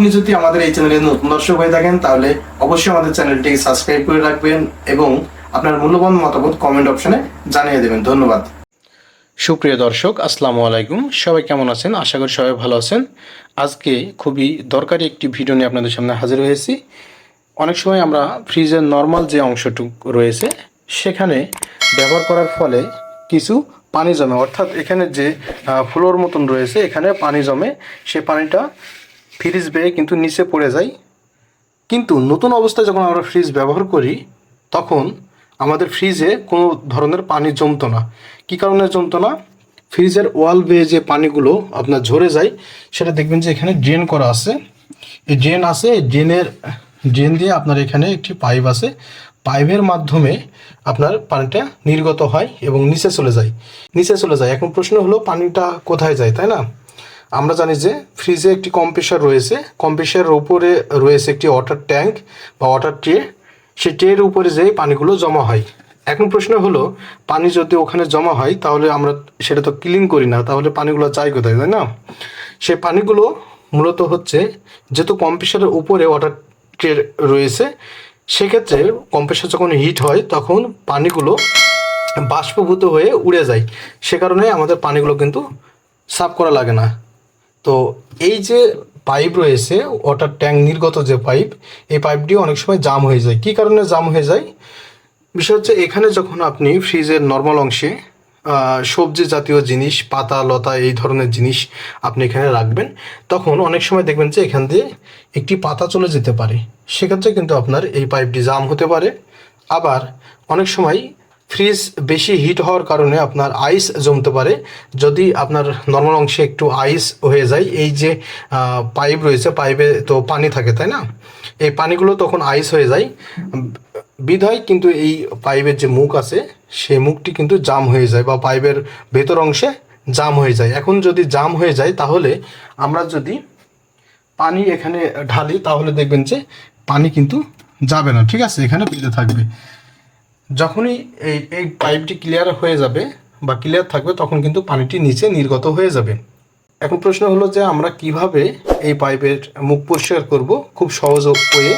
আপনি যদি আমাদের এই চ্যানেলে নতুন দর্শক হয়ে থাকেন, তাহলে অবশ্যই আমাদের চ্যানেলটিকে সাবস্ক্রাইব করে রাখবেন এবং আপনার মূল্যবান মতামত কমেন্ট অপশনে জানিয়ে দেবেন। ধন্যবাদ। সুপ্রিয় দর্শক, আসসালামু আলাইকুম। সবাই কেমন আছেন? আশা করি সবাই ভালো আছেন। আজকে খুবই দরকারি একটি ভিডিও নিয়ে আপনাদের সামনে হাজির হয়েছি। অনেক সময় আমরা ফ্রিজের নর্মাল যে অংশটুক রয়েছে, সেখানে ব্যবহার করার ফলে কিছু পানি জমে। অর্থাৎ এখানে যে ফ্লোর মতন রয়েছে, এখানে পানি জমে। সে পানিটা ফ্রিজ বেয়ে কিন্তু নিচে পড়ে যায় কিন্তু নতুন অবস্থায় যখন আমরা ফ্রিজ ব্যবহার করি, তখন আমাদের ফ্রিজে কোনো ধরনের পানি জমতো না। কী কারণে জমতো না? ফ্রিজের ওয়াল বেয়ে যে পানিগুলো আপনার ঝরে যায়, সেটা দেখবেন যে এখানে ড্রেন করা আছে। এই ড্রেন আছে, এই ড্রেনের, ড্রেন দিয়ে আপনার এখানে একটি পাইপ আছে। পাইপের মাধ্যমে আপনার পানিটা নির্গত হয় এবং নিচে চলে যায়। নিচে চলে যায়। এখন প্রশ্ন হলো, পানিটা কোথায় যায়, তাই না? আমরা জানি যে ফ্রিজে একটি কম্প্রেসার রয়েছে। কম্প্রেসারের উপরে রয়েছে একটি ওয়াটার ট্যাঙ্ক বা ওয়াটার ট্রে সেই ট্রের উপরে যেয়ে পানিগুলো জমা হয়। এখন প্রশ্ন হলো, পানি যদি ওখানে জমা হয়, তাহলে আমরা সেটা তো ক্লিন করি না, তাহলে পানিগুলো যায় কোথায়, তাই না? সেই পানিগুলো মূলত হচ্ছে, যেহেতু কম্প্রেসারের উপরে ওয়াটার ট্রে রয়েছে, সেক্ষেত্রে কম্প্রেসার যখন হিট হয়, তখন পানিগুলো বাষ্পভূত হয়ে উড়ে যায়। সে কারণে আমাদের পানিগুলো কিন্তু সাফ করা লাগে না। তো এই যে পাইপ রয়েছে ওয়াটার ট্যাঙ্ক নির্গত যে পাইপ এই পাইপটি অনেক সময় জাম হয়ে যায়। কী কারণে জাম হয়ে যায়? বিষয় হচ্ছে এখানে যখন আপনি ফ্রিজের নর্মাল অংশে সবজি জাতীয় জিনিস, পাতা, লতা, এই ধরনের জিনিস আপনি এখানে রাখবেন, তখন অনেক সময় দেখবেন যে এখান দিয়ে একটি পাতা চলে যেতে পারে। সেক্ষেত্রে কিন্তু আপনার এই পাইপটি জাম হতে পারে। আবার অনেক সময় ফ্রিজ বেশি হিট হওয়ার কারণে আপনার আইস জমতে পারে। যদি আপনার নর্মাল অংশে একটু আইস হয়ে যায়, এই যে পাইপ রয়েছে, পাইপে তো পানি থাকে, তাই না? এই পানিগুলো তখন আইস হয়ে যায়। বিধায় কিন্তু এই পাইপের যে মুখ আছে, সেই মুখটি কিন্তু জাম হয়ে যায় বা পাইপের ভেতর অংশে জাম হয়ে যায়। এখন যদি জাম হয়ে যায়, তাহলে আমরা যদি পানি এখানে ঢালি, তাহলে দেখবেন যে পানি কিন্তু যাবে না। ঠিক আছে? এখানে বেঁধে থাকবে। যখনই এই এই পাইপটি ক্লিয়ার হয়ে যাবে বা ক্লিয়ার থাকবে, তখন কিন্তু পানিটি নিচে নির্গত হয়ে যাবে। এখন প্রশ্ন হলো যে আমরা কীভাবে এই পাইপের মুখ পরিষ্কার করব? খুব সহজ হয়ে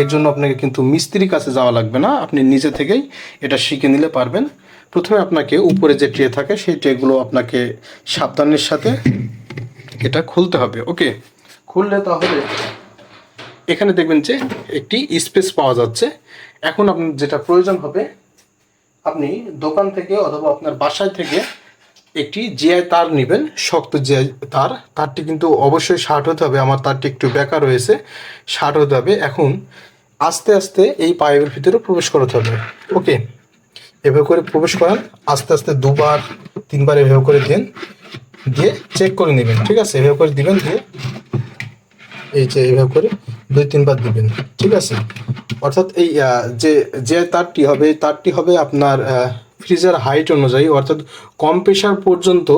এর জন্য আপনাকে কিন্তু মিস্ত্রির কাছে যাওয়া লাগবে না। আপনি নিজে থেকেই এটা শিখে নিলে পারবেন। প্রথমে আপনাকে উপরে যে ট্রে থাকে, সেই ট্রেগুলো আপনাকে সাবধানের সাথে এটা খুলতে হবে, ওকে? খুললে তাহলে এখানে দেখবেন যে একটি স্পেস পাওয়া যাচ্ছে। এখন আপনার যেটা প্রয়োজন হবে, আপনি দোকান থেকে অথবা আপনার বাসায় থেকে একটি জিআই তার নেবেন, শক্ত জিআই তার। তারটি কিন্তু অবশ্যই শার্ট হতে হবে, আমার তারটি একটু বেকা রয়েছে শার্ট হতে হবে। এখন আস্তে আস্তে এই পাইপের ভিতরে প্রবেশ করাতে হবে। ওকে এভাবে করে প্রবেশ করান, আস্তে আস্তে দুবার, তিনবার এভাবে করে দিন, দিয়ে চেক করে নেবেন, ঠিক আছে? এভাবে করে দিবেন, দিয়ে এই যে এইভাবে করে দুই, তিনবার দিবেন। ঠিক আছে? অর্থাৎ এই যে যে তারটি হবে তারটি হবে আপনার ফ্রিজের হাইট অনুযায়ী, অর্থাৎ কম প্রেশার পর্যন্ত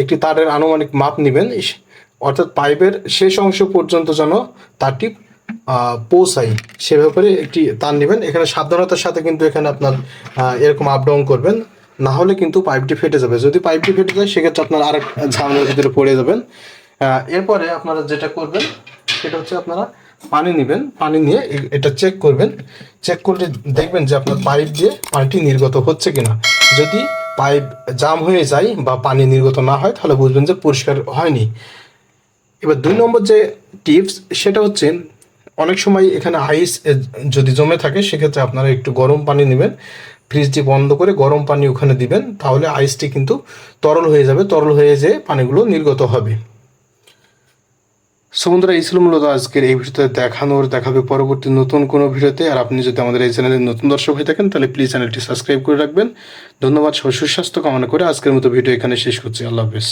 একটি তারের আনুমানিক মাপ নেবেন। অর্থাৎ পাইপের শেষ অংশ পর্যন্ত যেন তারটি পৌঁছায়। সেভাবে করে একটি তার নেবেন। এখানে সাবধানতার সাথে কিন্তু এখানে আপনার এরকম আপ ডাউন করবেন। না হলে কিন্তু পাইপটি ফেটে যাবে। যদি পাইপটি ফেটে যায়, সেক্ষেত্রে আপনার আরেক ঝামেলার ভিতরে পড়ে যাবেন। এরপরে আপনারা যেটা করবেন, সেটা হচ্ছে আপনারা পানি নেবেন, পানি নিয়ে এটা চেক করবেন। চেক করলে দেখবেন যে আপনার পাইপ দিয়ে পানিটি নির্গত হচ্ছে কিনা। যদি পাইপ জাম হয়ে যায় বা পানি নির্গত না হয়, তাহলে বুঝবেন যে পরিষ্কার হয়নি। এবার দুই নম্বর যে টিপস সেটা হচ্ছে অনেক সময় এখানে আইস যদি জমে থাকে, সেক্ষেত্রে আপনারা একটু গরম পানি নেবেন। ফ্রিজটি বন্ধ করে গরম পানি ওখানে দিবেন, তাহলে আইসটি কিন্তু তরল হয়ে যাবে, তরল হয়ে যেয়ে পানিগুলো নির্গত হবে। সো বন্ধুরা, এই ছিল মূলত আজকের এই ভিডিওতে দেখানোর, দেখাবে পরবর্তী নতুন কোনো ভিডিওতে। আর আপনি যদি আমাদের এই চ্যানেলের নতুন দর্শক হয়ে থাকেন, তাহলে প্লিজ চ্যানেলটি সাবস্ক্রাইব করে রাখবেন। ধন্যবাদ সুস্বাস্থ্য কামনা করে আজকের মতো ভিডিও এখানে শেষ করছি। আল্লাহ হাফেজ।